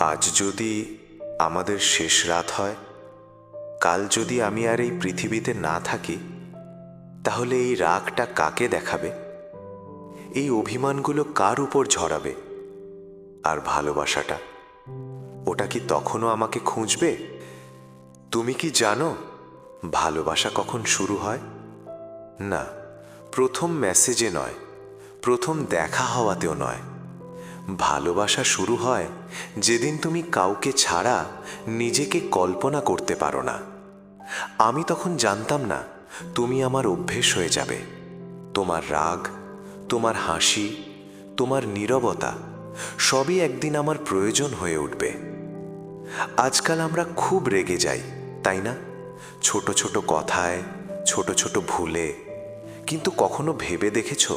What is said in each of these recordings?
আজ যদি আমাদের শেষ রাত হয়, কাল যদি আমি আর এই পৃথিবীতে না থাকি, তাহলে এই রাগটা কাকে দেখাবে? এই অভিমানগুলো কার উপর ঝরাবে? আর ভালোবাসাটা, ওটা কি তখনও আমাকে খুঁজবে? তুমি কি জানো ভালোবাসা কখন শুরু হয়? না, প্রথম মেসেজে নয়, প্রথম দেখা হওয়াতেও নয়। ভালোবাসা শুরু হয় যেদিন তুমি কাউকে ছাড়া নিজেকে কল্পনা করতে পারো না। আমি তখন জানতাম না, তুমি আমার অভ্যেস হয়ে যাবে। তোমার রাগ, তোমার হাসি, তোমার নীরবতা, সবই একদিন আমার প্রয়োজন হয়ে উঠবে। আজকাল আমরা খুব রেগে যাই, তাই না? ছোট ছোট কথায়, ছোট ছোট ভুলে। কিন্তু কখনো ভেবে দেখেছ?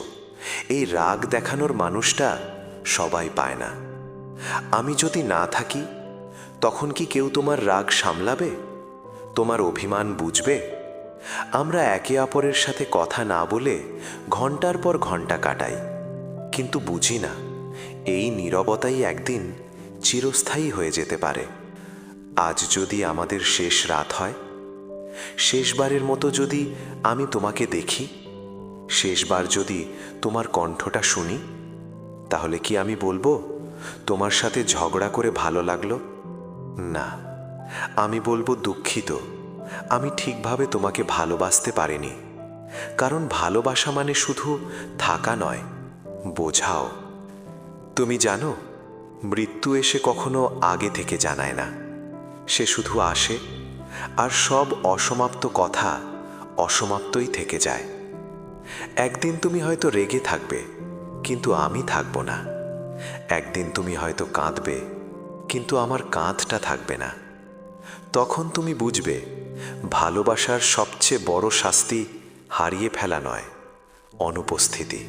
এই রাগ দেখানোর মানুষটা সবাই পায় না। আমি যদি না থাকি, তখন কি কেউ তোমার রাগ সামলাবে? তোমার অভিমান বুঝবে? আমরা একে অপরের সাথে কথা না বলে ঘণ্টার পর ঘণ্টা কাটাই। কিন্তু বুঝি না, এই নীরবতাই একদিন চিরস্থায়ী হয়ে যেতে পারে। আজ যদি আমাদের শেষ রাত হয়, শেষবারের মতো যদি আমি তোমাকে দেখি, শেষবার যদি তোমার কণ্ঠটা শুনি তাহলে কি আমি বলব? তোমার সাথে ঝগড়া করে ভালো লাগল? না। আমি বলব দুঃখিত। আমি ঠিকভাবে তোমাকে ভালোবাসতে পারিনি। কারণ ভালোবাসা মানে শুধু থাকা নয়, বোঝাও। তুমি জানো, মৃত্যু এসে কখনো আগে থেকে জানায় না। সে শুধু আসে, আর সব অসমাপ্ত কথা অসমাপ্তই থেকে যায়। একদিন তুমি হয়তো রেগে থাকবে কিন্তু আমি থাকব না। একদিন তুমি হয়তো কাঁদবে, কিন্তু আমার কাঁধটা থাকবে না। তখন তুমি বুঝবে, ভালোবাসার সবচেয়ে বড় শাস্তি হারিয়ে ফেলা নয়, অনুপস্থিতি।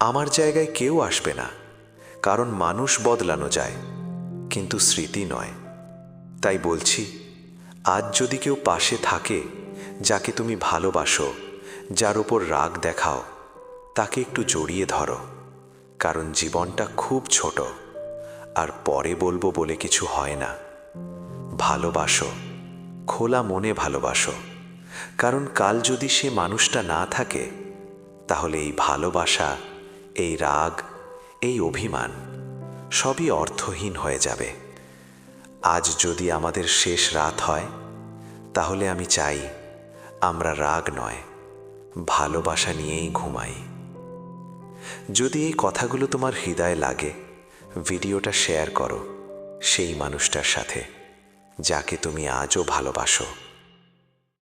আমার জায়গায় কেউ আসবে না, কারণ মানুষ বদলানো যায়, কিন্তু স্মৃতি নয়। তাই বলছি, আজ যদি কেউ পাশে থাকে, যাকে তুমি ভালোবাসো, যার ওপর রাগ দেখাও তাকে একটু জড়িয়ে ধরো, কারণ জীবনটা খুব ছোট, আর পরে বলব বলে কিছু হয় না। ভালোবাসো, খোলা মনে ভালোবাসো, কারণ কাল যদি সে মানুষটা না থাকে, তাহলে এই ভালোবাসা, এই রাগ, এই অভিমান সবই অর্থহীন হয়ে যাবে। আজ যদি আমাদের শেষ রাত হয়, তাহলে আমি চাই আমরা রাগ নয়, ভালোবাসা নিয়েই ঘুমাই। যদি এই কথাগুলো তোমার হৃদয়ে লাগে, ভিডিওটা শেয়ার করো, সেই মানুষটার সাথে, যাকে তুমি আজও ভালোবাসো।